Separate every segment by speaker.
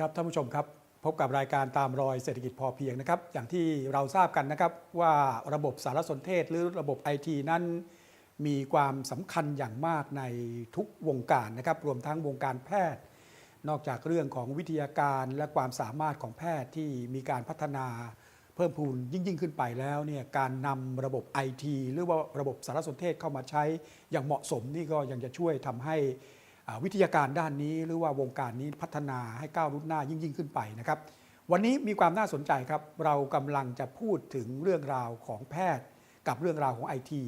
Speaker 1: ครับท่านผู้ชมครับ พบกับรายการตามรอยเศรษฐกิจพอเพียงนะครับ อย่างที่เราทราบกันนะครับว่าระบบสารสนเทศหรือระบบไอทีนั้น มีความสำคัญอย่างมากในทุกวงการนะครับ รวมทั้งวงการแพทย์ นอกจากเรื่องของวิทยาการและความสามารถของแพทย์ที่มีการพัฒนาเพิ่มพูนยิ่งยิ่งขึ้นไปแล้วเนี่ยการนำระบบไอทีหรือว่าระบบสารสนเทศเข้ามาใช้อย่างเหมาะสมนี่ก็ยังจะช่วยทำให้ วิทยาการด้านนี้ หรือว่าวงการนี้พัฒนาให้ก้าวรุ่นหน้ายิ่งยิ่งขึ้นไปนะครับ วันนี้มีความน่าสนใจครับ เรากำลังจะพูดถึงเรื่องราวของแพทย์ กับเรื่องราวของไอที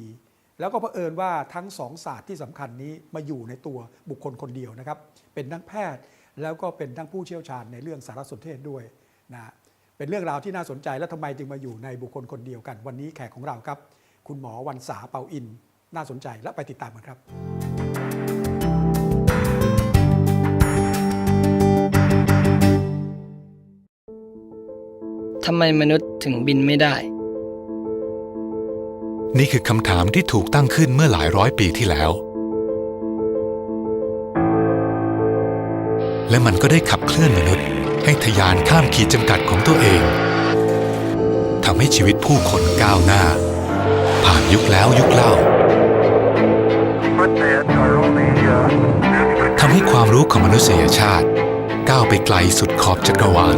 Speaker 1: แล้วก็เผอิญว่าทั้งสองศาสตร์ที่สำคัญนี้มาอยู่ในตัวบุคคลคนเดียวนะครับ เป็นทั้งแพทย์แล้วก็เป็นทั้งผู้เชี่ยวชาญในเรื่องสารสนเทศด้วยนะเป็นเรื่องราวที่น่าสนใจและทำไมจึงมาอยู่ในบุคคลคนเดียวกัน วันนี้แขกของเราครับ คุณหมอวันษาเปาอิน น่าสนใจและไปติดตามกันครับ
Speaker 2: ทำไมมนุษย์ถึงบินไม่ได้
Speaker 3: นี่คือคำถามที่ถูกตั้งขึ้นเมื่อหลายร้อยปีที่แล้ว และมันก็ได้ขับเคลื่อนมนุษย์ ให้ทะยานข้ามขีดจำกัดของตัวเองทำให้ชีวิตผู้คนก้าวหน้า ผ่านยุคแล้วยุคเล่าทำให้ความรู้ของมนุษยชาติ ก้าวไปไกลสุดขอบจักรวาล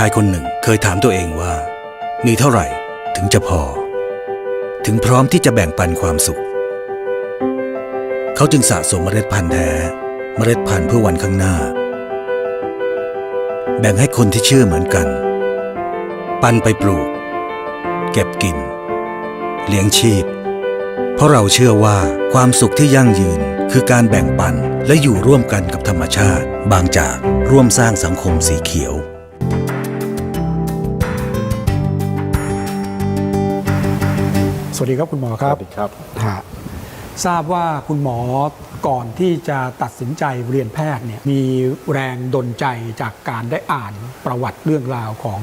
Speaker 4: ชายคนหนึ่งเคยถามตัวเองว่า มีเท่าไหร่ถึงจะพอ ถึงพร้อมที่จะแบ่งปันความสุข เขาจึงสะสมเมล็ดพันธุ์แท้ เมล็ดพันธุ์เพื่อวันข้างหน้า แบ่งให้คนที่เชื่อเหมือนกัน ปันไปปลูก เก็บกิน เลี้ยงชีพ เพราะเราเชื่อว่าความสุขที่ยั่งยืนคือการแบ่งปันและอยู่ร่วมกันกับธรรมชาติ บางจากร่วมสร้างสังคมสีเขียว
Speaker 1: วัสดีครับคุณหมอครับ
Speaker 5: สวัสดีครับ
Speaker 1: ฮะทราบว่าคุณหมอก่อนที่จะตัดสินใจเรียนแพทย์เนี่ยมีแรงดลใจจากการได้อ่านประวัติเรื่องราวของ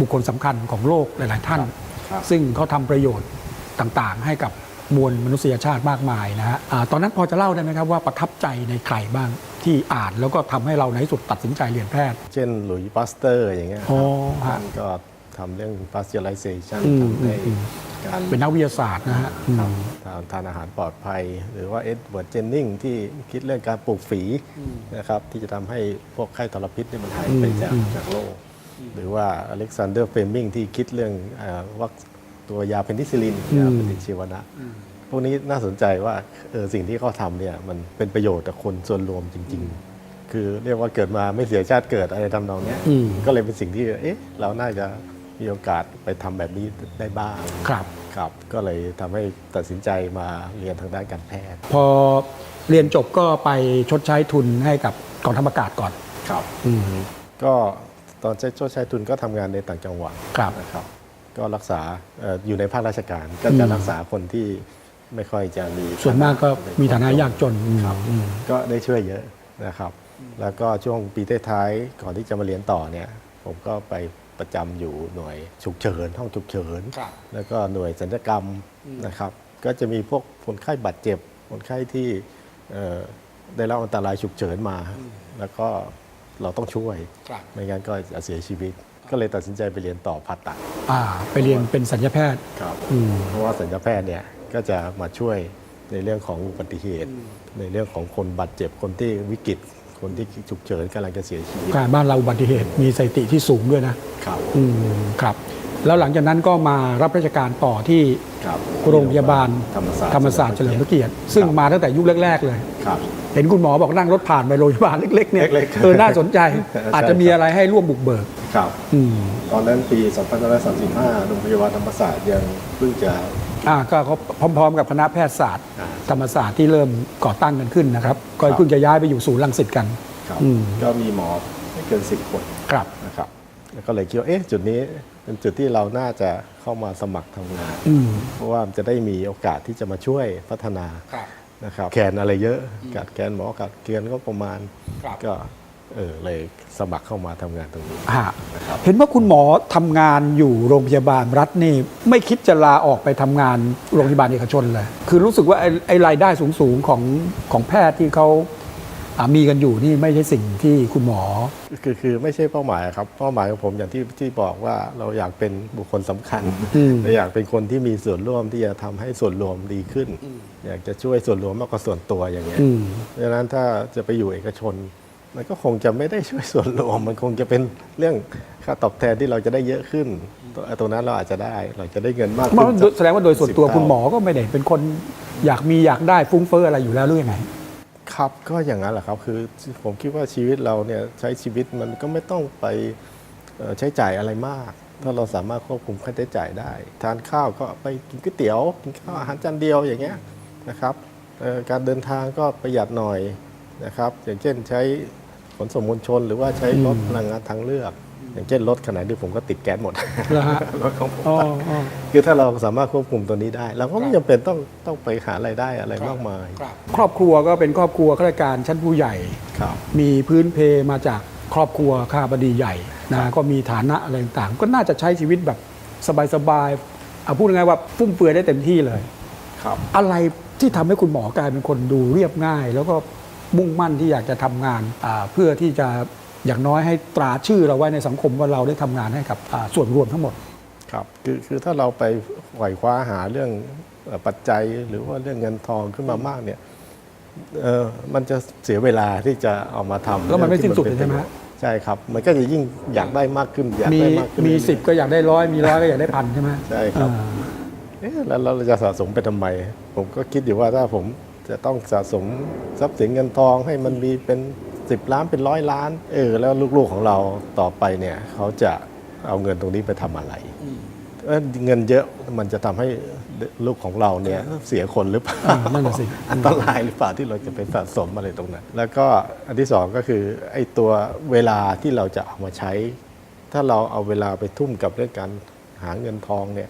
Speaker 1: บุคคลสำคัญของโลกหลาย ๆ ท่าน
Speaker 5: ครับ
Speaker 1: ซึ่งเขาทำประโยชน์ต่าง ๆ ให้กับมวลมนุษยชาติมากมายนะฮะอ่าตอนนั้นพอจะเล่าได้ไหมครับว่าประทับใจในใครบ้างที่อ่านแล้วก็ทำให้เราในที่สุดตัดสินใจเรียนแพทย์
Speaker 5: เช่นหลุยส์ปาสเตอร์อย่างเงี้ย
Speaker 1: อ๋อฮะ
Speaker 5: ท่านก็ทำเรื่อง pasteurization
Speaker 1: อืม
Speaker 5: ทำให้
Speaker 1: อืม
Speaker 5: การ
Speaker 1: เป็นนักวิทยาศาสตร์นะฮะอืม
Speaker 5: ทานทานอาหารปลอดภัย หรือว่าเอ็ดเวิร์ดเจนนิงที่คิดเรื่องการปลูกฝีนะครับที่จะทำให้พวกไข้ทรพิษเนี่ยมันหายไปจาก
Speaker 1: อืม
Speaker 5: จากโลก หรือว่าอเล็กซานเดอร์เฟลมิงที่คิดเรื่องเอ่อวัคตัวยาเพนิซิลินยาปฏิชีวนะ พวกนี้น่าสนใจว่าเออสิ่งที่เขาทำเนี่ยมันเป็นประโยชน์ต่อคนส่วนรวมจริง ๆ คือเรียกว่าเกิดมาไม่เสียชาติเกิดอะไรทำนองเนี้ย
Speaker 1: อืม
Speaker 5: ก็เลยเป็นสิ่งที่เอ๊ะเราน่าจะ มีโอกาสไปทำแบบนี้ได้บ้าง
Speaker 1: ครับ
Speaker 5: ครับ ก็เลยทำให้ตัดสินใจมาเรียนทางด้านการแพทย์
Speaker 1: พอเรียนจบก็ไปชดใช้ทุนให้กับกองทัพอากาศก่อน
Speaker 5: ครับ
Speaker 1: อืม
Speaker 5: ก็ตอนใช้ชดใช้ทุนก็ทำงานในต่างจังหวัด
Speaker 1: ครับ
Speaker 5: นะครับ ก็รักษาเอ่ออยู่ในภาคราชการก็จะรักษาคนที่ไม่ค่อยจะมี
Speaker 1: ส่วนมากก็มีฐานะยากจน
Speaker 5: ครับ
Speaker 1: อืม
Speaker 5: ก็ได้ช่วยเยอะนะครับ แล้วก็ช่วงปีท้ายๆก่อนที่จะมาเรียนต่อเนี่ย ผมก็ไป ประจำอยู่หน่วยฉุกเฉินห้องฉุกเฉิน
Speaker 1: ครับ
Speaker 5: แล้วก็หน่วยศัลยกรรมนะครับ ก็จะมีพวกคนไข้บาดเจ็บ คนไข้ที่เอ่อได้รับอันตรายฉุกเฉินมา แล้วก็เราต้องช่วย
Speaker 1: ครับ
Speaker 5: ไม่งั้นก็จะเสียชีวิต ก็เลยตัดสินใจไปเรียนต่อผ่าตัด
Speaker 1: อ่าไปเรียนเป็นสัญญาแพทย์
Speaker 5: ครับ
Speaker 1: อืม
Speaker 5: เพราะว่าสัญญาแพทย์เนี่ยก็จะมาช่วยในเรื่องของอุบัติเหตุ ในเรื่องของคนบาดเจ็บคนที่วิกฤต คนที่ฉุกเฉินกำลังจะเสียชีวิต
Speaker 1: การบ้านเราอุบัติเหตุมีสถิติที่สูงด้วยนะ
Speaker 5: ครับ
Speaker 1: อืมครับ แล้วหลังจากนั้นก็มารับราชการต่อที่
Speaker 5: ครับ
Speaker 1: โรงพยาบาล
Speaker 5: ธรรมศาสตร์
Speaker 1: ธรรมศาสตร์เฉลิมพระเกียรติซึ่งมาตั้งแต่ยุคแรก ๆ เลย
Speaker 5: ครับ
Speaker 1: เห็นคุณหมอบอกนั่งรถผ่านไปโรงพยาบาลเล็กๆเนี่ย
Speaker 5: เล็กๆ
Speaker 1: เออน่าสนใจ
Speaker 5: ใช่
Speaker 1: อาจจะมีอะไรให้ร่วมบุกเบิก
Speaker 5: ครับ
Speaker 1: อืม
Speaker 5: ตอนนั้นปี 2535 โรงพยาบาลธรรมศาสตร์ยังเพิ่งจะ
Speaker 1: อ่าก็เขาพร้อมๆ กับคณะแพทยศาสตร์
Speaker 5: อ่า
Speaker 1: ธรรมศาสตร์ที่เริ่มก่อตั้งกันขึ้นนะครับ ก็
Speaker 5: ครับ
Speaker 1: เพิ่งจะย้ายไปอยู่ศูนย์รังสิตกัน
Speaker 5: ครับ
Speaker 1: อืม
Speaker 5: ก็มีหมอไม่เกินสิบคน
Speaker 1: ครับ
Speaker 5: นะครับแล้วก็เลยคิดว่าเอ๊ะจุดนี้เป็นจุดที่เราน่าจะเข้ามาสมัครทำงาน
Speaker 1: อืม
Speaker 5: เพราะว่ามันจะได้มีโอกาสที่จะมาช่วยพัฒนา
Speaker 1: ครับ
Speaker 5: นะครับแกนอะไรเยอะกัดแกนหมอกัดเกณฑ์ก็ประมาณ
Speaker 1: ครับ
Speaker 5: ก็ เออเลยสมัครเข้ามาทำงานตรงนี้
Speaker 1: ฮะเห็นว่าคุณหมอทำงานอยู่โรงพยาบาลรัฐนี่ ไม่คิดจะลาออกไปทำงานโรงพยาบาลเอกชนเลย คือรู้สึกว่าไอ้ไอ้รายได้สูงๆของของแพทย์ที่เขาอ่ามีกันอยู่นี่ไม่ใช่สิ่งที่คุณหมอ
Speaker 5: คือคือไม่ใช่เป้าหมายครับ เป้าหมายของผมอย่างที่ที่บอกว่าเราอยากเป็นบุคคลสำคัญ
Speaker 1: อืม
Speaker 5: เราอยากเป็นคนที่มีส่วนร่วมที่จะทำให้ส่วนรวมดีขึ้น อยากจะช่วยส่วนรวมมากกว่าส่วนตัวอย่างเงี้ย
Speaker 1: อืม
Speaker 5: เพราะฉะนั้นถ้าจะไปอยู่เอกชน มันก็คงจะไม่ได้ช่วยส่วนรวม มันคงจะเป็นเรื่องค่าตอบแทนที่เราจะได้เยอะขึ้นตัวตรงนั้นเราอาจจะได้ เราจะได้เงินมาก
Speaker 1: เพ
Speaker 5: ขึ้
Speaker 1: ราะ
Speaker 5: น
Speaker 1: แสดงว่าโดยส่วนตัว
Speaker 5: 10
Speaker 1: คุณหมอก็ไม่ได้เป็นคนอยากมีอยากได้ฟุ้งเฟ้ออะไรอยู่แล้วหรือยังไง
Speaker 5: ครับก็อย่างนั้นแหละครับคือผมคิดว่าชีวิตเราเนี่ยใช้ชีวิตมันก็ไม่ต้องไปเอ่อใช้จ่ายอะไรมาก ถ้าเราสามารถควบคุมค่าใช้จ่ายได้ ทานข้าวก็ไปกินก๋วยเตี๋ยวกินข้าวอาหารจานเดียวอย่างเงี้ยนะครับเอ่อการเดินทางก็ประหยัดหน่อยนะครับ อย่างเช่นใช้ ขนส่งมวลชน หรือว่าใช้รถพลังงานทางเลือก อย่างเช่นรถขนาดที่ผมก็ติดแก๊สหมด
Speaker 1: เหรอฮะ
Speaker 5: รถของผม
Speaker 1: อ๋ออ๋อ
Speaker 5: คือถ้าเราสามารถควบคุมตัวนี้ได้เราก็ไม่จำเป็นต้องต้องไปหารายได้อะไรมากมาย
Speaker 1: ครอบครัวก็เป็นครอบครัวข้าราชการชั้นผู้ใหญ่
Speaker 5: ครับ
Speaker 1: มีพื้นเพมาจากครอบครัวข้าบดีใหญ่นะก็มีฐานะอะไรต่างๆ ก็น่าจะใช้ชีวิตแบบสบายๆเอาพูดง่ายๆว่าฟุ่มเฟือยได้เต็มที่เลย
Speaker 5: ครับ
Speaker 1: อะไรที่ทำให้คุณหมอกลายเป็นคนดูเรียบง่าย แล้วก็ มุ่งมั่นที่อยากจะทำงานอ่าเพื่อที่จะอย่างน้อยให้ตราชื่อเราไว้ในสังคมว่าเราได้ทำงานให้กับอ่าส่วนรวมทั้งหมด
Speaker 5: ครับคือคือถ้าเราไปไหวคว้าหาเรื่องเอ่อปัจจัยหรือว่าเรื่องเงินทองขึ้นมามากเนี่ยเออมันจะเสียเวลาที่จะเอามาทำ
Speaker 1: แล้วมันไม่สิ้นสุด
Speaker 5: เรื่อง
Speaker 1: ใช่ไหม
Speaker 5: ที่นประโยชน์ใช่ครับ มันก็จะยิ่งอยากได้มากขึ้นอยาก
Speaker 1: มี
Speaker 5: ได้มากขึ้น
Speaker 1: มี
Speaker 5: เรื่อยๆ
Speaker 1: สิบก็อยากได้ร้อยมีร้อยก็อยากได้พันใช่ไหม
Speaker 5: ใช่ครับ
Speaker 1: อ่า
Speaker 5: เอ๊ะแล้วเราจะสะสมไปทำไม ผมก็คิดอยู่ว่าถ้าผม จะต้องสะสมทรัพย์สินเงินทองให้มันมีเป็น 10 ล้านเป็นร้อยล้าน เออ แล้วลูกๆของเราต่อไปเนี่ย เขาจะเอาเงินตรงนี้ไปทำอะไรเอ้อเงินเยอะมันจะทำให้ลูกของเราเนี่ยเสียคนหรือเปล่า
Speaker 1: อ่า นั่นน่ะสิ
Speaker 5: อันตรายหรือเปล่าที่เราจะไปสะสมอะไรตรงนั้น แล้วก็อันที่สองก็คือไอ้ตัวเวลาที่เราจะเอามาใช้ ถ้าเราเอาเวลาไปทุ่มกับเรื่องการ หาเงินทองเนี่ย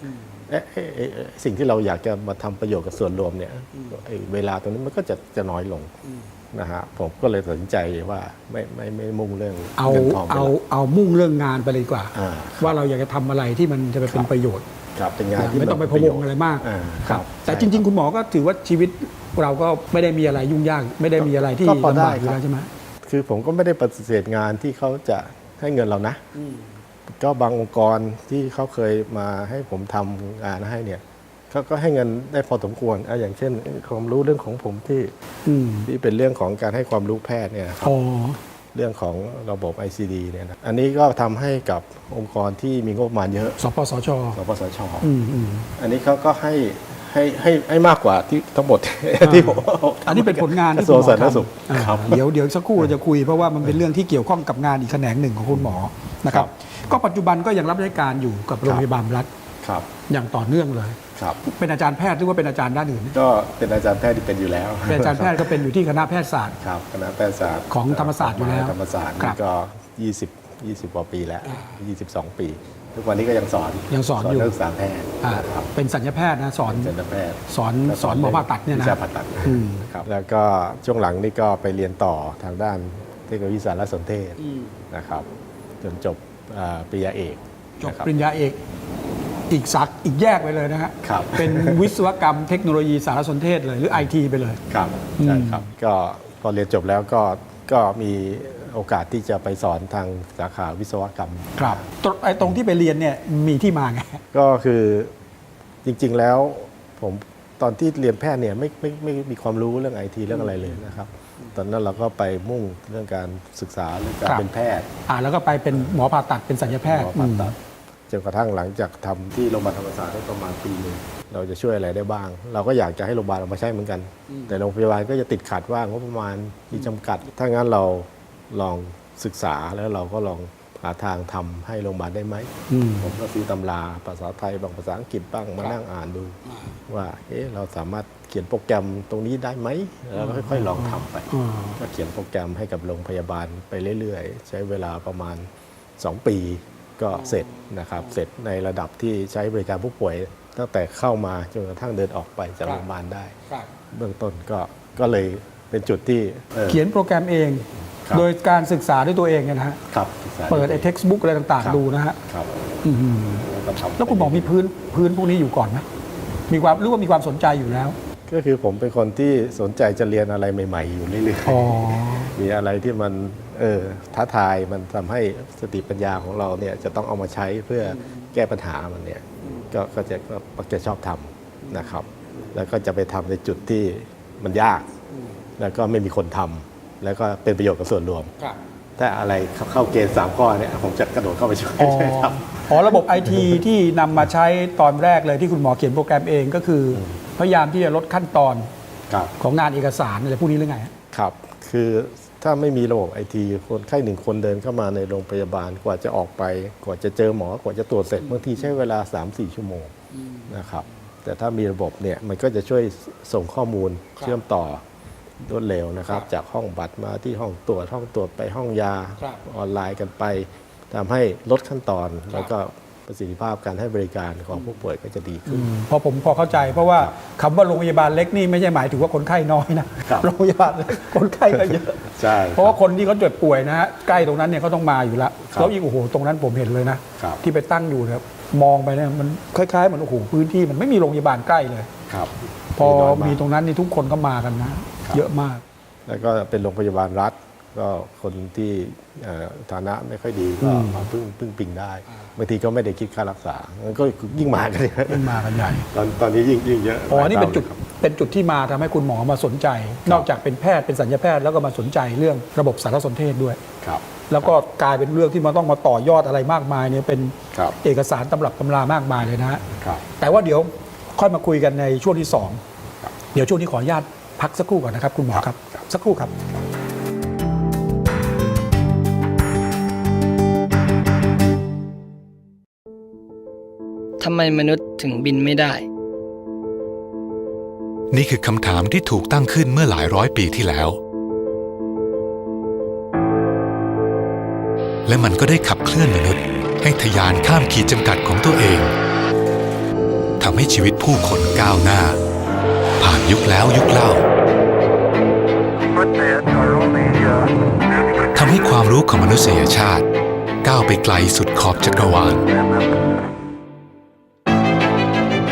Speaker 5: เอ๊ะเอ๊ะเอ๊ะเอ๊ะสิ่งที่เราอยากจะมาทำประโยชน์กับส่วนรวมเนี่ยไอ้เวลาตรงนี้มันก็จะจะน้อยลงนะฮะผมก็เลยตัดสินใจว่าไม่ไม่ไม่มุ่งเรื่อง
Speaker 1: เอา
Speaker 5: เงินทองเป็น
Speaker 1: เอา
Speaker 5: หลัก
Speaker 1: เอามุ่งเรื่องงานไปเลยดีกว่า
Speaker 5: อ่า
Speaker 1: ว่าเราอยากจะทำอะไรที่มันจะไปเป็นประโยชน์
Speaker 5: ครับเป็นงานที่
Speaker 1: ไม่ต้องไปพะวงอะไรมาก
Speaker 5: อ่า
Speaker 1: ครับ แต่
Speaker 5: ใช่
Speaker 1: จริง ๆ คุณหมอก็ถือว่าชีวิตเราก็ไม่ได้มีอะไรยุ่งยากไม่ได้มีอะไรที่
Speaker 5: ก็พอ
Speaker 1: ลำ
Speaker 5: ได้
Speaker 1: บากอยู่
Speaker 5: ครับ
Speaker 1: แล้วใช่ไหม
Speaker 5: คือผมก็ไม่ได้ปฏิเสธงานที่เขาจะให้เงินเรานะ ก็บางองค์กรที่เขาเคยมาให้ผมทำงานให้เนี่ยเขาก็ให้เงินได้พอสมควรอะอย่างเช่น ความรู้เรื่องของผมที่
Speaker 1: อืม
Speaker 5: ที่เป็นเรื่องของการให้ความรู้แพทย์เนี่ยนะครับ
Speaker 1: อ๋อ
Speaker 5: เรื่องของระบบ ICD เนี่ยนะอันนี้ก็ทำให้กับองค์กรที่มีงบประมาณเยอะ
Speaker 1: สปสช
Speaker 5: สปสช
Speaker 1: อืมอืม
Speaker 5: อันนี้เขาก็ให้ให้ให้ให้มากกว่าที่ทั้งหมด ที่ผม
Speaker 1: อันนี้เป็นผลงาน
Speaker 5: ก
Speaker 1: ที่
Speaker 5: ระทรวง
Speaker 1: คุณหมอ
Speaker 5: สาธารณสุข
Speaker 1: ทำอ่า
Speaker 5: ครับ
Speaker 1: เดี๋ยวเดี๋ยวสักครู่เราจะคุยเพราะว่ามันเป็นเรื่องที่เกี่ยวข้องกับงานอีกแขนงหนึ่งของคุณหมอนะครับ ก็ปัจจุบันก็ยังรับราชการอยู่กับโรงพยาบาลรัฐ
Speaker 5: ครับ
Speaker 1: อย่างต่อเนื่องเลย
Speaker 5: ครับ
Speaker 1: เป็นอาจารย์แพทย์หรือว่าเป็นอาจารย์ด้านอื่น
Speaker 5: ก็เป็นอาจารย์แพทย์ที่เป็นอยู่แล้ว
Speaker 1: เป็นอาจารย์แพทย์ก็เป็นอยู่ที่คณะแพทยศาสตร์
Speaker 5: ครับคณะแพทยศาสตร์
Speaker 1: ของธรรมศาสตร์อยู่แล้ว
Speaker 5: ธรรมศาสตร์
Speaker 1: ครั
Speaker 5: นี่
Speaker 1: บ
Speaker 5: ก็ 20 20กว่าปีแล้ว 22 ปี ทุกวันนี้ก็ยังสอน
Speaker 1: ยังสอนอยู่
Speaker 5: นักศึกษาแพทย์
Speaker 1: อ่า
Speaker 5: ครับ
Speaker 1: เป็นสัญญาแพทย์นะสอน
Speaker 5: เป็นนักแพทย์
Speaker 1: สอนสอนหมอผ่าตัดเนี่ยนะ
Speaker 5: วิชาผ่าตัด
Speaker 1: อืม
Speaker 5: นะครับแล้วก็ช่วงหลังนี่ก็ไปเรียนต่อทางด้านเทคโนโลยีสารสนเทศนะครับจนจบอ่า ปริญญาเอก
Speaker 1: จบ
Speaker 5: นะครั
Speaker 1: ปริญญาเอกอีกสักอีกแยกไปเลยนะฮะ
Speaker 5: ครับ
Speaker 1: เป็นวิศวกรรมเทคโนโลยีสารสนเทศเลยหรือไอทีไปเลย
Speaker 5: ครับใช่ครับก็พอเรียนจบแล้วก็ก็มีโอกาสที่จะไปสอนทางสาขาวิศวกรรม
Speaker 1: ครับตรงไอ้ตรงที่ไปเรียนเนี่ยมีที่มาไง
Speaker 5: ก็คือจริงๆแล้วผมตอนที่เรียนแพทย์เนี่ยไม่ไม่ไม่ไม่มีความรู้เรื่องไอทีเรื่องอะไรเลยนะครับ ตอนนั้นเราก็ไปมุ่งเรื่องการศึกษาเรื่องการ
Speaker 1: ครับ
Speaker 5: เป็นแพทย์
Speaker 1: อ่าแล้วก็ไปเป็นหมอผ่าตัดเป็นสัญญาแพทย์
Speaker 5: หมอผ่าตัดจนกระทั่งหลังจากทำที่โรงพยาบาลธรรมศาสตร์ได้ประมาณปีหนึ่งเราจะช่วยอะไรได้บ้าง เราก็อยากจะให้โรงพยาบาลเอามาใช้เหมือนกัน แต่โรงพยาบาลก็จะติดขัดว่างบประมาณมีจำกัด ถ้างั้นเราลองศึกษาแล้วเราก็ลองหาทางทำให้โรงพยาบาลได้ไหม
Speaker 1: อืม
Speaker 5: ผมก็ซื้อตำราภาษาไทยบางภาษาอังกฤษบ้างมานั่งอ่านดู ว่าเอ๊ะเราสามารถ ขียนโปรแกรมตรงนี้ได้ไหมแล้วก็ค่อยๆลองทำไป ก็เขียนโปรแกรมให้กับโรงพยาบาลไปเรื่อยๆ ใช้เวลาประมาณ 2 ปีก็เสร็จนะครับ เสร็จในระดับที่ใช้บริการผู้ป่วย ตั้งแต่เข้ามาจนกระทั่งเดินออกไปจาก
Speaker 1: ครับ
Speaker 5: โรงพยาบาลได้
Speaker 1: ครับ
Speaker 5: เบื้องต้นก็ก็เลยเป็นจุดที่ออ
Speaker 1: เขียนโปรแกรมเอง
Speaker 5: ครับ
Speaker 1: โดยการศึกษาด้วยตัวเองเนี่ยนะฮะ
Speaker 5: ครับศึกษา
Speaker 1: เปิดไอ้ textbook อะไรต่าง
Speaker 5: ครับ
Speaker 1: ๆดูนะฮะ
Speaker 5: ครับ
Speaker 1: อื้อหือ
Speaker 5: ก็ทำ
Speaker 1: แล้วคุณหมอมีพื้นพื้นพวกนี้อยู่ก่อนไหมมีความหรือว่ามีความสนใจอยู่แล้ว
Speaker 5: ก็คือผมเป็นคนที่สนใจจะเรียนอะไรใหม่ ๆ อยู่เรื่อย
Speaker 1: อ๋อ
Speaker 5: ๆมีอะไรที่มันเออท้าทายมันทำให้สติปัญญาของเราเนี่ยจะต้องเอามาใช้เพื่อแก้ปัญหามันเนี่ยก็ก็จะก็มักจะชอบทำนะครับ แล้วก็จะไปทำในจุดที่มันยาก แล้วก็ไม่มีคนทำแล้วก็เป็นประโยชน์กับส่วนรวม
Speaker 1: ครับ
Speaker 5: ถ้าอะไรเข้าเข้าเกณฑ์สามข้อเนี่ยผมจะกระโดดเข้าไปช่วย
Speaker 1: อ๋อ
Speaker 5: ช่วยท
Speaker 1: อ๋อระบบไอทีที่นำมาใช้ตอนแรกเลยที่คุณหมอเขียนโปรแกรมเองก็คืออ พยายามที่จะลดขั้นตอนำ
Speaker 5: ครับ
Speaker 1: ของงานเอกสารอะไรพวกนี้หรือไงฮะ
Speaker 5: ครับ คือถ้าไม่มีระบบไอทีคนไข้หนึ่งคนเดินเข้ามาในโรงพยาบาลกว่าจะออกไป กว่าจะเจอหมอ กว่าจะตรวจเสร็จบางทีใช้เวลา 3-4 ชั่วโมงนะครับ แต่ถ้ามีระบบเนี่ยมันก็จะช่วยส่งข้อมูลเชื่อมต่อรวดเร็วนะครับ
Speaker 1: ครับ
Speaker 5: จากห้องบัตรมาที่ห้องตรวจห้องตรวจไปห้องยา
Speaker 1: ครับ
Speaker 5: ออนไลน์กันไปทำให้ลดขั้นตอน แล้วก็ ประสิทธิภาพการให้บริการของผู้ป่วยก็จะดีขึ้น
Speaker 1: พอผมพอเข้าใจ เพราะว่าคำว่าโรงพยาบาลเล็กนี่ไม่ใช่หมายถึงว่าคนไข้น้อยนะครับโรงพยาบาลเล็กคนไข้ก็เยอะ
Speaker 5: ใช่
Speaker 1: เพราะว่าคนที่เขาเจ็บป่วยนะฮะใกล้ตรงนั้นเนี่ยเขาต้องมาอยู่แล้ว
Speaker 5: ครับ
Speaker 1: แล้วอีกโอ้โหตรงนั้นผมเห็นเลยนะ
Speaker 5: ครับ
Speaker 1: ที่ไปตั้งอยู่นะครับมองไปเนี่ยมันคล้ายๆเหมือนโอ้โหพื้นที่มันไม่มีโรงพยาบาลใกล้เลย
Speaker 5: ครับ
Speaker 1: พอ
Speaker 5: น้ยาก
Speaker 1: มีตรงนั้นนี่ทุกคนก็มากันนะ เยอะมาก
Speaker 5: แล้วก็เป็นโรงพยาบาลรัฐ ก็คนที่เอ่อฐานะไม่ค่อยดีก็
Speaker 1: อืม
Speaker 5: มาพึ่งพึ่งพิงได้บางทีก็ไม่ได้คิดค่ารักษามันก็ยิ่งมากันเนี่ย
Speaker 1: ขึ้นมากันใหญ่
Speaker 5: ตอนตอนนี้ยิ่งยิ่งเยอะ
Speaker 1: อ๋อนี่เป็นจุด
Speaker 5: หลายท่าลยครับ
Speaker 1: เป็นจุดที่มาทำให้คุณหมอมาสนใจ นอกจากเป็นแพทย์เป็นสัญญาแพทย์แล้วก็มาสนใจเรื่องระบบสารสนเทศด้วย
Speaker 5: ครับ
Speaker 1: แล้วก็กลายเป็นเรื่องที่มันต้องมาต่อยอดอะไรมากมายเนี่ยเป็น
Speaker 5: ครับ
Speaker 1: เอกสารตำรับตำรามากมายเลยนะฮะ
Speaker 5: ครับ
Speaker 1: แต่ว่าเดี๋ยวค่อยมาคุยกันในช่วงที่สองเดี๋ยวช่วงนี้ขออนุญาตพักสักครู่ก่อนนะครับ คุณหมอครับ สักครู่ครับ
Speaker 2: ทำไมมนุษย์ถึงบินไม่ได้
Speaker 3: นี่คือคำถามที่ถูกตั้งขึ้นเมื่อหลายร้อยปีที่แล้ว และมันก็ได้ขับเคลื่อนมนุษย์ ให้ทะยานข้ามขีดจำกัดของตัวเองทำให้ชีวิตผู้คนก้าวหน้า ผ่านยุคแล้วยุคเล่าทำให้ความรู้ของมนุษยชาติ ก้าวไปไกลสุดขอบจักรวาล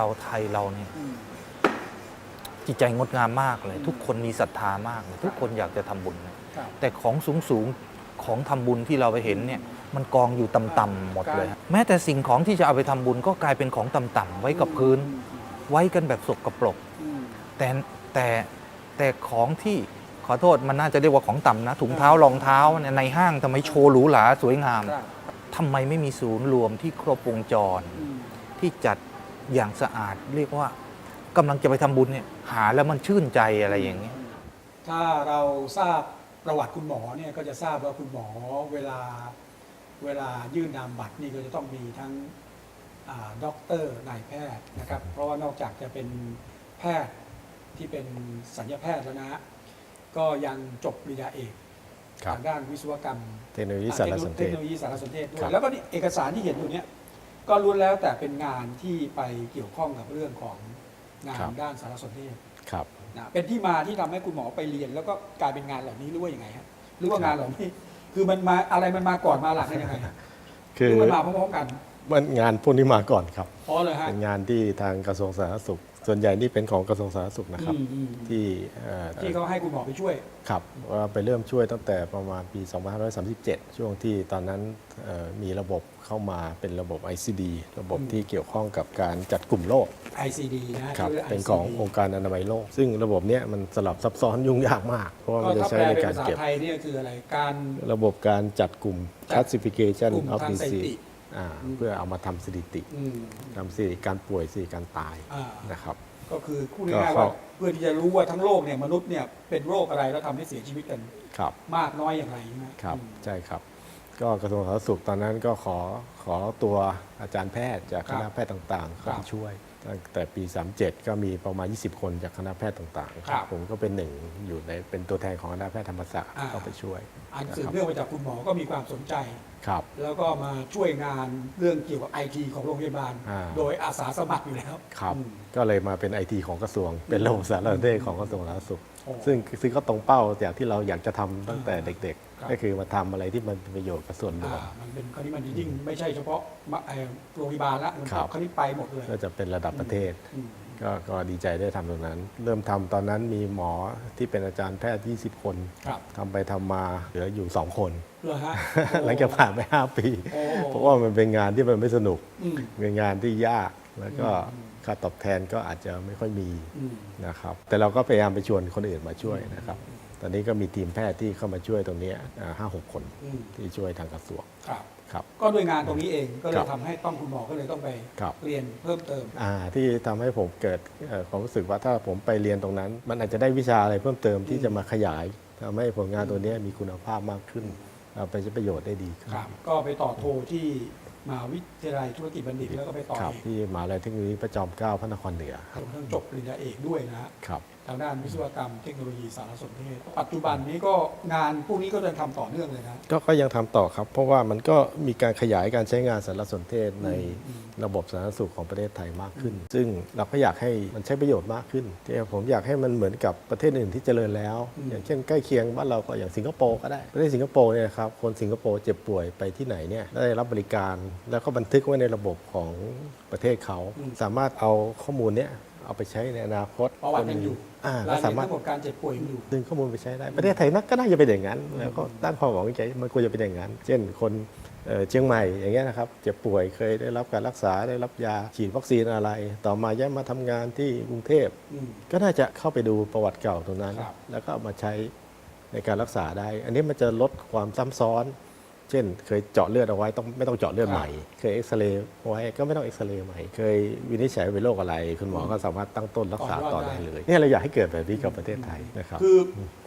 Speaker 2: า
Speaker 6: วไทยเราเนี่ยจิตใจงดงามมากเลย ทุกคนมีศรัทธามากเลยทุกคนอยากจะทำบุญนะแต่ของสูงสูงๆของทำบุญที่เราไปเห็นเนี่ย มันกองอยู่ต่ำๆหมดเลยฮะแม้แต่สิ่งของที่จะเอาไปทำบุญก็กลายเป็นของต่ำๆไว้กับพื้น ไว้กันแบบสกปรกแต่แต่แต่ของที่ขอโทษมันน่าจะเรียกว่าของต่ำนะถุงเท้ารองเท้าเนี่ยในห้างทำไมโชว์หรูหราสวยงามทำไมไม่มีศูนย์รวมที่ครบวงจรที่จัด อย่างสะอาด เรียกว่ากำลังจะไปทำบุญเนี่ยหาแล้วมันชื่นใจอะไรอย่างเงี้ย
Speaker 1: ถ้าเราทราบประวัติคุณหมอเนี่ยก็จะทราบว่าคุณหมอเวลาเวลายื่นนามบัตรนี่ก็จะต้องมีทั้งอาด็อกเตอร์นายแพทย์นะครับ เพราะว่านอกจากจะเป็นแพทย์ที่เป็นสัญญาแพทย์แล้วนะฮะก็ยังจบปริญญาเอก
Speaker 5: ครับ
Speaker 1: ทางด้านวิศวกรรม
Speaker 5: เทคโนโลยีสารสนเท
Speaker 1: เทค
Speaker 5: ศ
Speaker 1: โนโลยีสารสนเทศด้ว
Speaker 5: ครั
Speaker 1: ย
Speaker 5: บ
Speaker 1: แล้วก็นี่เอกสารที่เห็นอยู่เนี้ย ก็ล้วนแล้วแต่เป็นงานที่ไปเกี่ยวข้องกับเรื่องของงานด้านสารสนเทศ
Speaker 5: ครับ
Speaker 1: นะเป็นที่มาที่ทำให้คุณหมอไปเรียน แล้วก็กลายเป็นงานเหล่านี้หรือว่ายังไงฮะหรือว่า
Speaker 5: ครับ
Speaker 1: งานเหล่านี้ คือมันมาอะไรมันมาก่อนมาหลังกันยังไงฮะห
Speaker 5: คือ
Speaker 1: รือมันมาพร้อมๆกัน
Speaker 5: มันงานพวกนี้มาก่อนครับ
Speaker 1: อ๋อเลยฮะ
Speaker 5: เป็นงานที่ทางกระทรวงสาธารณสุข ส่วนใหญ่นี่เป็นของกระทรวงสาธารณสุขนะครับ
Speaker 1: อืมอืม
Speaker 5: ที่เอ่อ
Speaker 1: ที่เขาให้คุณหมอไปช่วย
Speaker 5: ครับว่าไปเริ่มช่วยตั้งแต่ประมาณปี 2537 ช่วงที่ตอนนั้นเอ่อมีระบบเข้ามาเป็นระบบ ICD ระบบที่เกี่ยวข้องกับการจัดกลุ่มโรค
Speaker 1: ICD นะฮะ
Speaker 5: ครับ
Speaker 1: ชื่
Speaker 5: เป็นของ
Speaker 1: ICD
Speaker 5: องค์การอนามัยโลก ซึ่งระบบเนี้ยมันสลับซับซ้อนยุ่งยากมาก เพราะว่า
Speaker 1: ก็
Speaker 5: มันจะ
Speaker 1: ถ้า
Speaker 5: ใช้
Speaker 1: แปล
Speaker 5: ใน
Speaker 1: เป็น
Speaker 5: การ
Speaker 1: ภาษา
Speaker 5: เก็บ
Speaker 1: ไทยเนี่ยคืออะไรการ
Speaker 5: ระบบการจัดกลุ่ม
Speaker 1: จัด
Speaker 5: classification
Speaker 1: กลุ่ม
Speaker 5: of
Speaker 1: ทางสถิติ
Speaker 5: disease อ่าเพื่อเอามาทำสถิติ
Speaker 1: อืม
Speaker 5: ทำสถิติการป่วยสถิติการตาย
Speaker 1: อ่า
Speaker 5: นะครับ
Speaker 1: ก็คือพูด
Speaker 5: ก็
Speaker 1: ง่ายๆ
Speaker 5: เข้า
Speaker 1: ว่าเพื่อที่จะรู้ว่าทั้งโลกเนี่ยมนุษย์เนี่ยเป็นโรคอะไรแล้วทำให้เสียชีวิตกัน
Speaker 5: ครับ
Speaker 1: มากน้อยอย่างไรใช่ไหม
Speaker 5: ครับ
Speaker 1: อืม
Speaker 5: ใช่ครับ ก็กระทรวงสาธารณสุขตอนนั้นก็ขอขอตัวอาจารย์แพทย์จาก
Speaker 1: ค
Speaker 5: ครับณะแพทย์ต่างๆเข้า
Speaker 1: ครั
Speaker 5: มา
Speaker 1: บ
Speaker 5: ช่วย ตั้งแต่ปี 37 ก็มีประมาณ 20 คนจากคณะแพทย์ต่าง
Speaker 1: ครับ
Speaker 5: ๆ ผมก็เป็นหนึ่งอยู่ในเป็นตัวแทนของคณะแพทย์ธรรมศาสตร์
Speaker 1: อ่า
Speaker 5: เข้าไปช่วย
Speaker 1: อัน
Speaker 5: นะ
Speaker 1: สืบ
Speaker 5: ครับ
Speaker 1: เนื่องมาจากคุณหมอก็มีความสนใจ
Speaker 5: ครับ
Speaker 1: แล้วก็มาช่วยงานเรื่องเกี่ยวกับไอทีของโรงพยาบาล
Speaker 5: อ่า
Speaker 1: โดยอาสาสมัครอยู่แล้ว
Speaker 5: ครับ
Speaker 1: อืม
Speaker 5: ก็เลยมาเป็นไอทีของกระทรวง เป็นระบบสารสนเทศของกระทรวงสาธารณสุข
Speaker 1: โอ้
Speaker 5: ซึ่งซึ่งก็ตรงเป้าจากที่เราอยากจะทำตั้งแต่เด็ก
Speaker 1: ครับ
Speaker 5: ๆ ก็คือมาทำอะไรที่มันเป็นประโยชน์กับส่วนรวม
Speaker 1: อ่ามันเป็นคราวนี้มันยิ่งไม่ใช่เฉพาะมะเอ่อโรงพยาบาลละมัน
Speaker 5: ครับ
Speaker 1: คราวนี้ไปหมดเลย
Speaker 5: ก็จะเป็นระดับประเทศ
Speaker 1: อืม
Speaker 5: ก็ก็ดีใจได้ทำตรงนั้น เริ่มทำตอนนั้นมีหมอที่เป็นอาจารย์แพทย์ 20 คน
Speaker 1: ครับ
Speaker 5: ทำไปทำมาเหลืออยู่ 2 คน
Speaker 1: เหรอฮะ
Speaker 5: หลังจากผ่านไป 5 ปี
Speaker 1: โอ้
Speaker 5: เพราะว่ามันเป็นงานที่มันไม่สนุก
Speaker 1: อืม
Speaker 5: เป็นงานที่ยากแล้วก็
Speaker 1: อืม
Speaker 5: ค่าตอบแทนก็อาจจะไม่ค่อยมี
Speaker 1: อืม
Speaker 5: นะครับ แต่เราก็พยายามไปชวนคนอื่นมาช่วยนะครับต อนนี้ก็มีทีมแพทย์ที่เข้ามาช่วยตรงเนี้ห้าหกคน
Speaker 1: อืม
Speaker 5: ที่ช่วยทางกระทรวง
Speaker 1: ครับ
Speaker 5: ครับ
Speaker 1: ก็ด้วยงานตรงนี้เองก็เล
Speaker 5: ครั
Speaker 1: ย
Speaker 5: บ
Speaker 1: ทำให้ต้องคุณหมอก็เลยต้องไป
Speaker 5: ครับ
Speaker 1: เรียนเพิ่มเติม
Speaker 5: อ่าที่ทำให้ผมเกิดเอ่อความรู้สึกว่าถ้าผมไปเรียนตรงนั้น มันอาจจะได้วิชาอะไรเพิ่มเติมที่จะมาขยายทำให้ผลงานตัวเนี้ยมีคุณภาพมากขึ้นเอาไปใช้ประโยชน์ได้ดีขึ้น
Speaker 1: ครับ ก็ไปต่อโทที่มหาวิทยาลัยธุรกิจบัณฑิตแล้วก็ไปต่อ
Speaker 5: ครับ
Speaker 1: เอก
Speaker 5: ที่มหาลัยเทคโนโลยีพระจอมเกล้าพระนครเหนือ
Speaker 1: จนกระทั่งจบปริญญาเอกด้วยนะฮะ
Speaker 5: ครับ
Speaker 1: ทางด้านวิศวกรรมเทคโนโลยีสารสนเทศ ปัจจุบันนี้ก็งานพวกนี้ก็จะทำต่อเนื่องเลยนะ
Speaker 5: ก็ก็ยังทำต่อครับ เพราะว่ามันก็มีการขยายการใช้งานสารสนเทศใน
Speaker 1: อืม
Speaker 5: ระบบสาธารณสุขของประเทศไทยมากขึ้น ซึ่งเราก็อยากให้มันใช้ประโยชน์มากขึ้นที่ผมอยากให้มันเหมือนกับประเทศอื่นที่เจริญแล้ว อย่างเช่นใกล้เคียงบ้านเราก็อย่างสิงคโปร์ก็ได้ประเทศสิงคโปร์เนี่ยนะครับคนสิงคโปร์เจ็บป่วยไปที่ไหนเนี่ยได้รับบริการ แล้วก็บันทึกไว้ในระบบของประเทศเขา สามารถเอาข้อมูลเนี้ย เอาไปใช้ในอนาคต
Speaker 1: ประวัติยังอยู่
Speaker 5: อ่ารแล้า
Speaker 1: ยวเรีย
Speaker 5: สานมารถ
Speaker 1: ทั้งหมดการเจ็บป่วยยังอยู่
Speaker 5: ดึงข้อมูลไปใช้ได้ ประเทศไทยนักก็น่าจะเป็นอย่างนั้น แล้วก็ตั้งความหวังใจมันควรจะเป็นอย่างนั้น เช่นคนเอ่อเชียงใหม่อย่างเงี้ยนะครับเจ็บป่วยเคยได้รับการรักษาได้รับยาฉีดวัคซีนอะไร ต่อมาย้ายมาทำงานที่กรุงเทพ
Speaker 1: อืม
Speaker 5: ก็น่าจะเข้าไปดูประวัติเก่าตรงนั้น
Speaker 1: ครับ
Speaker 5: แล้วก็เอามาใช้ในการรักษาได้ อันนี้มันจะลดความซ้ำซ้อนเช่น เคยเจาะเลือดเอาไว้ต้องไม่ต้องเจาะเลือดใหม่ เคยเอ็กซเรย์ไว้ก็ไม่ต้องเอ็กซเรย์ใหม่ เคยวินิจฉัยเป็นโรคอะไร คุณหมอก็สามารถตั้งต้นรักษาต่อได้เลยเนี่ยเราอยากให้เกิดแบบนี้กับประเทศไทยนะครับ
Speaker 1: คือ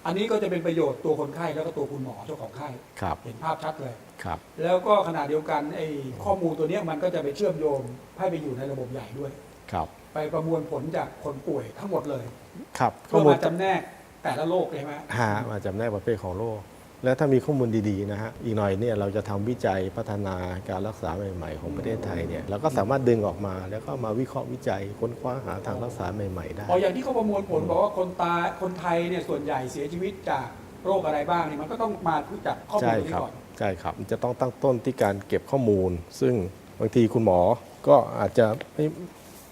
Speaker 1: อันนี้ก็จะเป็นประโยชน์ตัวคนไข้แล้วก็ตัวคุณหมอเจ้าของไข้
Speaker 5: ครับ
Speaker 1: เห็นภาพชัดเลย
Speaker 5: ครับ
Speaker 1: แล้วก็ขณะเดียวกันไอ้ข้อมูลตัวเนี้ยมันก็จะไปเชื่อมโยงให้ไปอยู่ในระบบใหญ่ด้วย
Speaker 5: ครับ
Speaker 1: ไปประมวลผลจากคนป่วยทั้งหมดเลย
Speaker 5: ครับข้
Speaker 1: เพื่
Speaker 5: อ
Speaker 1: อ
Speaker 5: มูล
Speaker 1: มาจำแนกแต่ละโรคใช่ไหม
Speaker 5: หามาจำแนกประเภทของโรค แล้วถ้ามีข้อมูลดีๆนะฮะอีกหน่อยเนี่ยเราจะทำวิจัยพัฒนาการรักษาใหม่ๆ ของประเทศไทยเนี่ยเราก็สามารถดึงออกมา แล้วก็มาวิเคราะห์วิจัยค้นคว้าหาทางรักษาใหม่ๆได้
Speaker 1: อ๋ออย่างที่เขาประมวลผลบอกว่าคนตายคนไทยเนี่ยส่วนใหญ่เสียชีวิตจากโรคอะไรบ้างเนี่ยมันก็ต้องมาจากข้อมู
Speaker 5: ใช่
Speaker 1: ลนี้
Speaker 5: ครับ
Speaker 1: ก่อน
Speaker 5: ใช่ครับมันจะต้องตั้งต้นที่การเก็บข้อมูล ซึ่งบางทีคุณหมอก็อาจจะไม่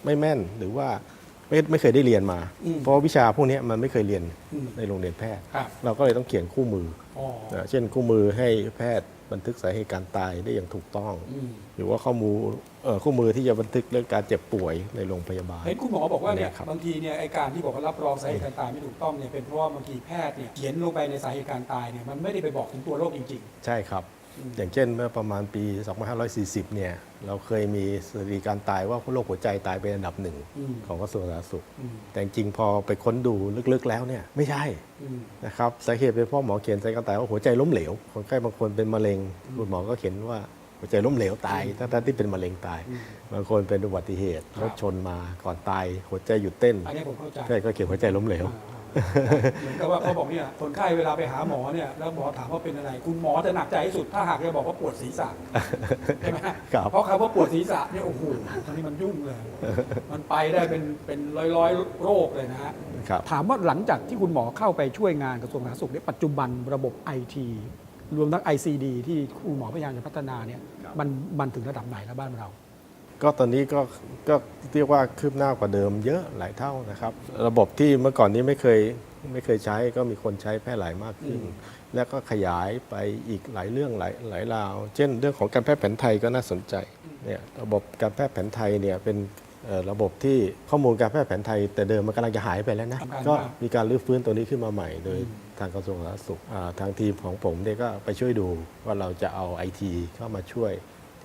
Speaker 5: ไม่แม่นหรือว่า ไม่ไม่เคยได้เรียนมา
Speaker 1: อืม
Speaker 5: เพราะว่าวิชาพวกเนี้ยมันไม่เคยเรียน
Speaker 1: อืม
Speaker 5: ในโรงเรียนแพทย์
Speaker 1: ครับ
Speaker 5: เราก็เลยต้องเขียนคู่มือ
Speaker 1: อ๋อ
Speaker 5: นะเช่นคู่มือให้แพทย์บันทึกสาเหตุการตายได้อย่างถูกต้อง
Speaker 1: อืม
Speaker 5: หรือว่าข้อมูลเอ่อคู่มือที่จะบันทึกเรื่องการเจ็บป่วยในโรงพยาบาล
Speaker 1: เห็นคุณหมอบอกว่าเนี่ย
Speaker 5: เนี่ยครับ
Speaker 1: บางทีเนี่ยไอการที่บอกว่ารับรองสาเหตุการตายไม่ถูกต้องเนี่ยเป็นเพราะว่าบางทีแพทย์เนี่ยเขียนลงไปในสาเหตุการตายเนี่ยมันไม่ได้ไปบอกถึงตัวโรคจริง
Speaker 5: ใช่ครับ
Speaker 1: อืม
Speaker 5: อย่างเช่นเมื่อประมาณปี 2540 เนี่ย เราเคยมีสถิติการตายว่าโรคหัวใจตายเป็นอันดับหนึ่ง
Speaker 1: อืม
Speaker 5: ของกระทรวงสาธารณสุข
Speaker 1: ๆอืม
Speaker 5: แต่จริงๆพอไปค้นดูลึกๆแล้วเนี่ยไม่ใช่
Speaker 1: อืม
Speaker 5: นะครับสาเหตุเป็นเพราะหมอเขียนสาเหตุการตายว่าหัวใจล้มเหลว คนไข้บางคนเป็นมะเร็งคุณหมอก็เขียนว่าหัวใจล้มเหลวตายทั้งๆที่เป็นมะเร็งตาย
Speaker 1: อืม
Speaker 5: บางคนเป็นอุบัติเหตุ
Speaker 1: ครับ
Speaker 5: รถชนมาก่อนตายหัวใจหยุดเต้น
Speaker 1: อันนี้ผมเข้าใจ
Speaker 5: แพทย์ก็เขียนหัวใจล้มเหลว
Speaker 1: อ่า เหมือนกับว่าเขาบอกเนี่ยคนไข้เวลาไปหาหมอเนี่ยแล้วหมอถามว่าเป็นอะไร คุณหมอจะหนักใจที่สุดถ้าหากจะบอกว่าปวดศีรษะใช่ไหม
Speaker 5: ครับ
Speaker 1: เพราะคำว่าปวดศีรษะเนี่ยโอ้โหตอนนี้มันยุ่งเลย มันไปได้เป็นเป็นร้อยร้อยๆโรคเลยนะฮะ
Speaker 5: ครับ
Speaker 1: ถามว่าหลังจากที่คุณหมอเข้าไปช่วยงานกระทรวงสาธารณสุขเนี่ยปัจจุบันระบบไอทีรวมทั้ง ICD ที่คุณหมอพยายามจะพัฒนาเนี่ยมันมันถึงระดับไหนแล้วบ้านเรา
Speaker 5: ก็ตอนนี้ก็ก็เรียกว่าคืบหน้ากว่าเดิมเยอะหลายเท่านะครับ ระบบที่เมื่อก่อนนี้ไม่เคยไม่เคยใช้ก็มีคนใช้แพร่หลายมากขึ้น แล้วก็ขยายไปอีกหลายเรื่องหลายหลายราว เช่น เรื่องของการแพทย์แผนไทยก็น่าสนใจเนี่ยระบบการแพทย์แผนไทยเนี่ยเป็นเอ่อระบบที่ข้อมูลการแพทย์แผนไทย แต่เดิมมันกำลังจะหายไปแล้วนะ
Speaker 1: ทำการ
Speaker 5: ก็
Speaker 1: บ้าน
Speaker 5: มีการรื้อฟื้นตัวนี้ขึ้นมาใหม่ โดยทางกระทรวงสาธารณสุขอ่าทางทีมของผมเนี่ยก็ไปช่วยดูว่าเราจะเอาไอทีเข้ามาช่วย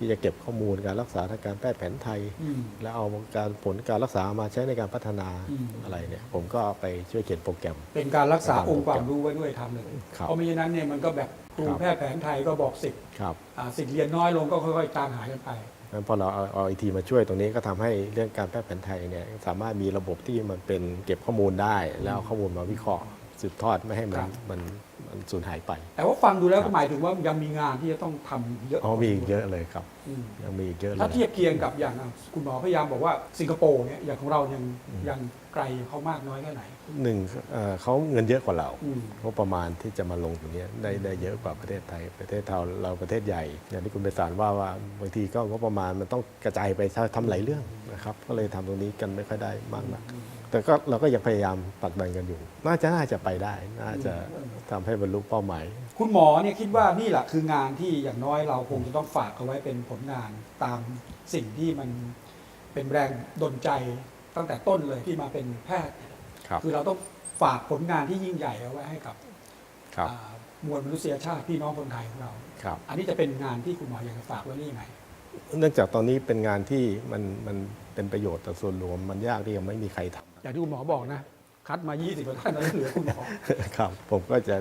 Speaker 5: ที่จะเก็บข้อมูลการรักษาทางการแพทย์แผนไทย
Speaker 1: อืม
Speaker 5: แล้วเอาการผลการรักษามาใช้ในการพัฒนา
Speaker 1: อืม
Speaker 5: อะไรเนี่ยผมก็ไปช่วยเขียนโปรแกรม
Speaker 1: เป็นการรักษา
Speaker 5: ครับ
Speaker 1: องค์ความรู้ไว้ด้วยทำเลย
Speaker 5: ครับ
Speaker 1: เพราะไม่ฉะนั้นเนี่ยมันก็แบบครู
Speaker 5: ครับ
Speaker 1: แพทย์แผนไทยก็บอกสิทธิ์
Speaker 5: ครับ
Speaker 1: อ่าสิทธิ์เรียนน้อยลงก็ค่อยๆจางหายกันไป
Speaker 5: งั้นพอเราเอาเอาไอทีมาช่วยตรงนี้ก็ทำให้เรื่องการแพทย์แผนไทยเนี่ยสามารถมีระบบที่มันเป็นเก็บข้อมูลได้ แล้วเอาข้อมูลมาวิเคราะห์ สืบทอดไม่ให้มั
Speaker 1: ครั
Speaker 5: น
Speaker 1: บ
Speaker 5: มันมันสูญหายไป
Speaker 1: แต่ว่าฟังดูแล้ว
Speaker 5: ครั
Speaker 1: ก็
Speaker 5: บ
Speaker 1: หมายถึงว่ายังมีงานที่จะต้องทำเยอะ
Speaker 5: อ๋อมีอีกเยอะเลยครับ
Speaker 1: อืม
Speaker 5: ยังมีอีกเยอะเลย
Speaker 1: ถ้าเทียบเคียงกับอย่างอะคุณหมอพยายามบอกว่าสิงคโปร์เนี่ยอย่างของเรายังยังไกลเขามากน้อยแค่ไหน
Speaker 5: หนึ่งเอ่อเขาเงินเยอะกว่าเรา
Speaker 1: อืม
Speaker 5: งบประมาณที่จะมาลงตรงเนี้ยได้ได้เยอะกว่าประเทศไทยประเทศเราเราประเทศใหญ่ อย่างที่คุณไปสารว่าว่าบางทีก็งบประมาณมันต้องกระจายไปทำหลายเรื่องนะครับ ก็เลยทำตรงนี้กันไม่ค่อยได้มากนัก แต่ก็เราก็ยังพยายามผลักดันกันอยู่ น่าจะน่าจะไปได้ น่าจะทำให้บรรลุเป้าหมาย
Speaker 1: คุณหมอเนี่ยคิดว่านี่แหละคืองานที่อย่างน้อยเราคงจะต้องฝากเอาไว้เป็นผลงานตามสิ่งที่มันเป็นแรงดลใจตั้งแต่ต้นเลยที่มาเป็นแพทย์
Speaker 5: ครับ
Speaker 1: คือเราต้องฝากผลงานที่ยิ่งใหญ่เอาไว้ให้กับ
Speaker 5: ครับ
Speaker 1: อ่ามวลมนุษยชาติพี่น้องคนไทยของเรา
Speaker 5: ครับ
Speaker 1: อันนี้จะเป็นงานที่คุณหมออยากจะฝากไว้นี่ไหม
Speaker 5: เนื่องจากตอนนี้เป็นงานที่มันมันเป็นประโยชน์ต่อส่วนรวม มันยากที่ยังไม่มีใครทำ
Speaker 1: อย่างที่คุณหมอบอกนะ คัดมา 20กว่าท่านแล้วเหลือคุณหมอ
Speaker 5: ครับผมก็จะ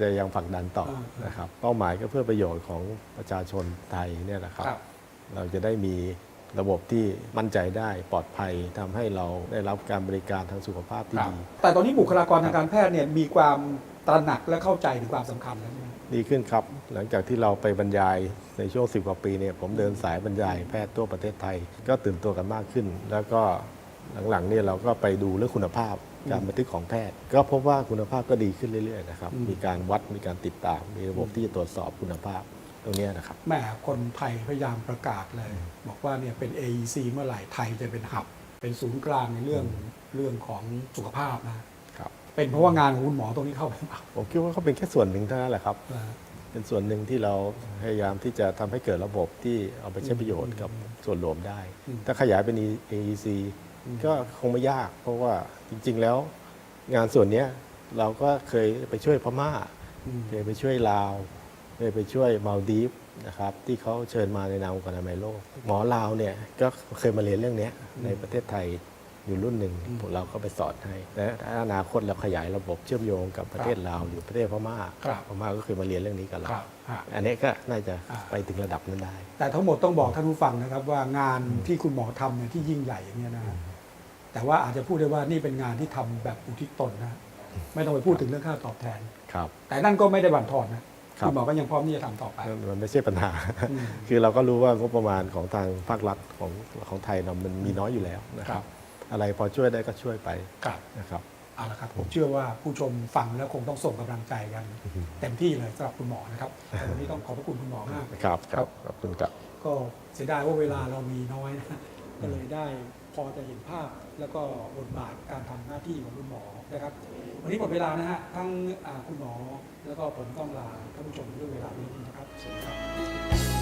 Speaker 5: จะยังผลักดันต่อ
Speaker 1: อ่า
Speaker 5: นะครับ เป้าหมายก็เพื่อประโยชน์ของประชาชนไทยเนี่ยนะครับ
Speaker 1: ครับ
Speaker 5: เราจะได้มีระบบที่มั่นใจได้ปลอดภัยทำให้เราได้รับการบริการทางสุขภาพที่
Speaker 1: ครับ
Speaker 5: ดี
Speaker 1: แต่ตอนนี้บุคลากรทางการแพทย์เนี่ยมีความตระหนักและเข้าใจถึงความสำคัญแล้วใช่ไหม
Speaker 5: ดีขึ้นครับ หลังจากที่เราไปบรรยายในช่วง 10 กว่าปีเนี่ยผมเดินสายบรรยายแพทย์ทั่วประเทศไทย ก็ตื่นตัวกันมากขึ้น แล้วก็ หลังๆเนี่ยเราก็ไปดูเรื่องคุณภาพการบันทึกของแพทย์ ก็พบว่าคุณภาพก็ดีขึ้นเรื่อยๆนะครับ
Speaker 1: อืม
Speaker 5: มีการวัดมีการติดตาม มีระบบที่จะตรวจสอบคุณภาพตรงเนี้ยนะครับ
Speaker 1: แหมคนไทยพยายามประกาศเลย บอกว่าเนี่ยเป็น AEC เมื่อไหร่ไทยจะเป็นหับ เป็นศูนย์กลางในเรื่องเรื่องของสุขภาพนะครับเป็นเพราะว่างานของคุณหมอตรงนี้เข้าไปเปล่า
Speaker 5: ผมคิดว่าเขาเป็นแค่ส่วนหนึ่งเท่านั้นแหละครับ
Speaker 1: นะ
Speaker 5: เป็นส่วนหนึ่งที่เราพยายามที่จะทำให้เกิดระบบที่เอาไปใช้ประโยชน์กับส่วนรวมได้ ถ้าขยายเป็น AEC ก็คงไม่ยาก เพราะว่าจริง ๆ แล้วงานส่วนเนี้ยเราก็เคยไปช่วยพม่า
Speaker 1: อืม
Speaker 5: เคยไปช่วยลาว เคยไปช่วยมาลดีฟนะครับที่เขาเชิญมาในนามองค์การอนามัยโลก หมอลาวเนี่ยก็เคยมาเรียนเรื่องเนี้ยในประเทศไทยอยู่รุ่นหนึ่งพวกเราก็ไปสอนให้และถ้าอนาคตเราขยายระบบเชื่อมโยงกับประเทศลาวหรือประเทศพม่า
Speaker 1: ครับ
Speaker 5: พม่าก็เคยมาเรียนเรื่องนี้กับเรา
Speaker 1: ครับฮะ
Speaker 5: อันนี้ก็น่าจะ
Speaker 1: อ่า
Speaker 5: ไปถึงระดับนั้นได้
Speaker 1: แต่ทั้งหมดต้องบอกท่านผู้ฟังนะครับว่างานที่คุณหมอทำเนี่ยที่ยิ่งใหญ่อย่างเงี้ยนะฮะ แต่ว่าอาจจะพูดได้ว่านี่เป็นงานที่ทำแบบอุทิศตนนะไม่ต้องไปพูดถึงเรื่องค่าตอบแทน
Speaker 5: ครับ
Speaker 1: แต่นั่นก็ไม่ได้บั่นทอนนะครับณหมอก็ยังพร้อมที่จะทำต่อไป
Speaker 5: มันไม่ใช่ปัญหา
Speaker 1: อืม
Speaker 5: คือเราก็รู้ว่างบประมาณของทางภาครัฐของของไทยเรามันมีน้อยอยู่แล้วนะค
Speaker 1: ครั
Speaker 5: รับ
Speaker 1: บ
Speaker 5: อะไรพอช่วยได้ก็ช่วยไป
Speaker 1: ครับ
Speaker 5: นะครับ
Speaker 1: เอาละครับผมเชื่อว่าผู้ชมฟังแล้วคงต้องส่งกำลังใจกัน เต็มที่เลยสำหรับคุณหมอนะครับแต่วันนี้ต้องขอบพระคุณคุณหมอมาก
Speaker 5: ครับครับขอบคุณครับ
Speaker 1: ก็เสียดายว่าเวลาเรามีน้อยนะก็เลยได้ พอจะเห็นภาพแล้วก็บทบาทการทำหน้าที่ของคุณหมอนะครับ วันนี้หมดเวลานะฮะทั้งคุณหมอแล้วก็ผมต้องลาท่านผู้ชมด้วยเวลานี้นะครับสวัสดีครับ